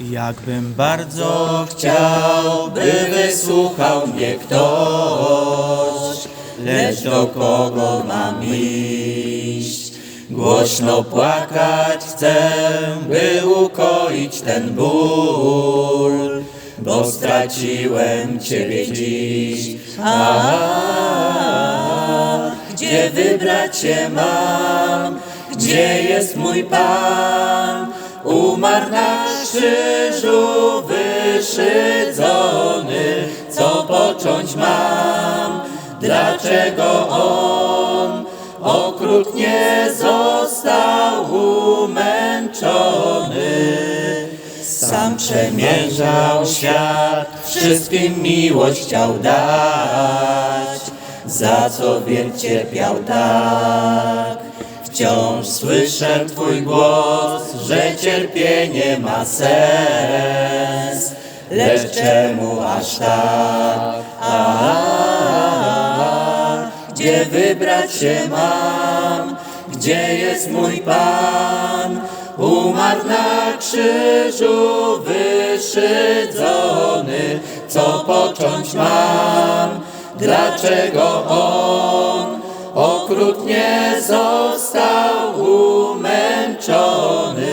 Jakbym bardzo Chciał, by wysłuchał mnie ktoś, lecz do kogo mam iść? Głośno płakać chcę, by ukoić ten ból, bo straciłem Ciebie dziś. A, gdzie wybrać się mam? Gdzie jest mój Pan? Umarł na krzyżu wyszydzony, co począć mam? Dlaczego On okrutnie został umęczony? Sam przemierzał świat, wszystkim miłość chciał dać, za co więc cierpiał tak. Wciąż słyszę Twój głos, że cierpienie ma sens, lecz czemu aż tak? A, gdzie wybrać się mam? Gdzie jest mój Pan? Umarł na krzyżu wyszydzony, co począć mam? Dlaczego On okrutnie został umęczony?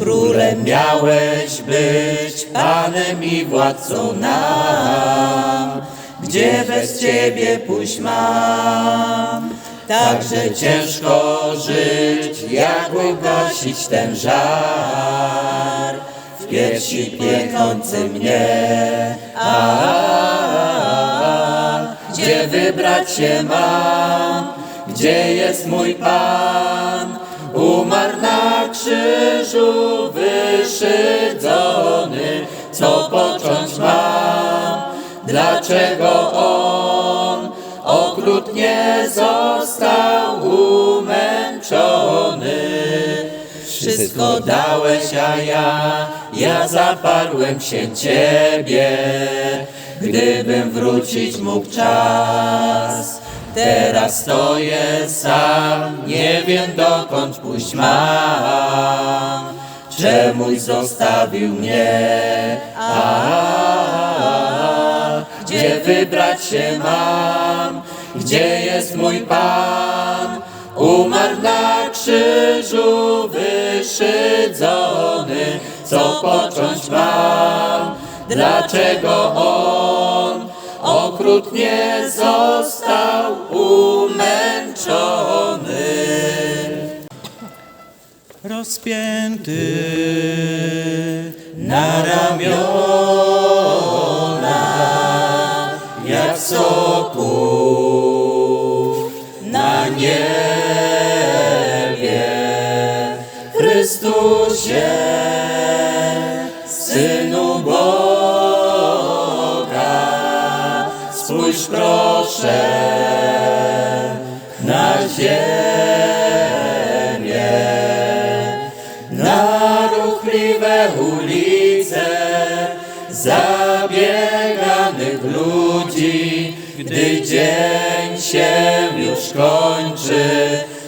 Królem miałeś być, Panem i władcą nam, gdzie bez Ciebie pójść mam? Także ciężko żyć, jak ugasić ten żar w piersi piekący mnie. A, gdzie wybrać się mam? Gdzie jest mój Pan? Umarł na krzyżu wyszydzony, co począć mam? Dlaczego On okrutnie został umęczony? Wszystko dałeś, a ja, ja zaparłem się Ciebie. Gdybym wrócić mógł czas, teraz stoję sam, nie wiem dokąd pójść mam. Czemuś zostawił mnie, a gdzie wybrać się mam? Gdzie jest mój Pan? Umarł na krzyżu wyszydzony, co począć mam? Dlaczego On okrutnie został umęczony? rozpięty Chrystusie, Synu Boga, spójrz proszę na ziemię, na ruchliwe ulice zabieganych ludzi, gdy dzień się już kończy,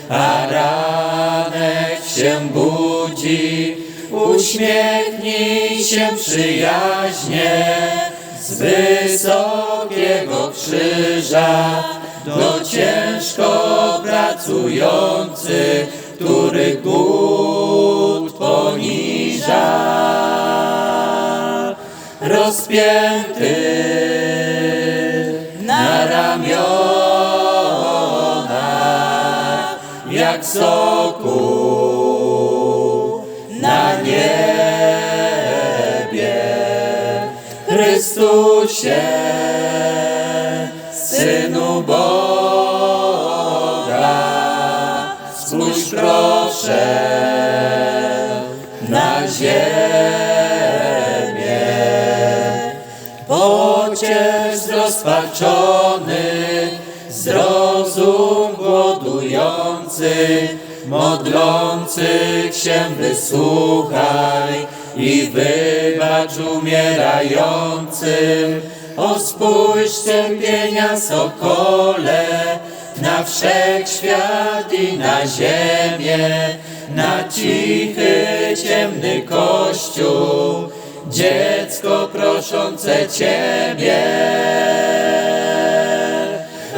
a ranek się budzi. Uśmiechnij się przyjaźnie z wysokiego krzyża. Do ciężko pracujących, których głód poniża. Rozpięty na ramionach jak soku na niebie. Chrystusie, Synu Boga, spójrz proszę na ziemię. Pociesz zrozpaczony, zrozum głodujący, modlących się wysłuchaj i wybacz umierającym. O spójrz cierpienia sokole, na wszechświat i na ziemię, na cichy, ciemny kościół, dziecko proszące Ciebie.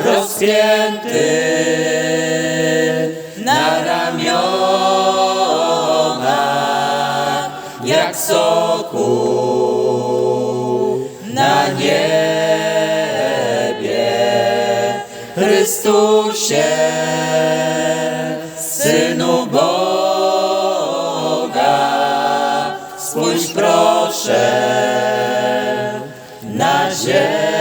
Rozpięty soku na niebie. Chrystusie, Synu Boga, spójrz proszę na ziemię.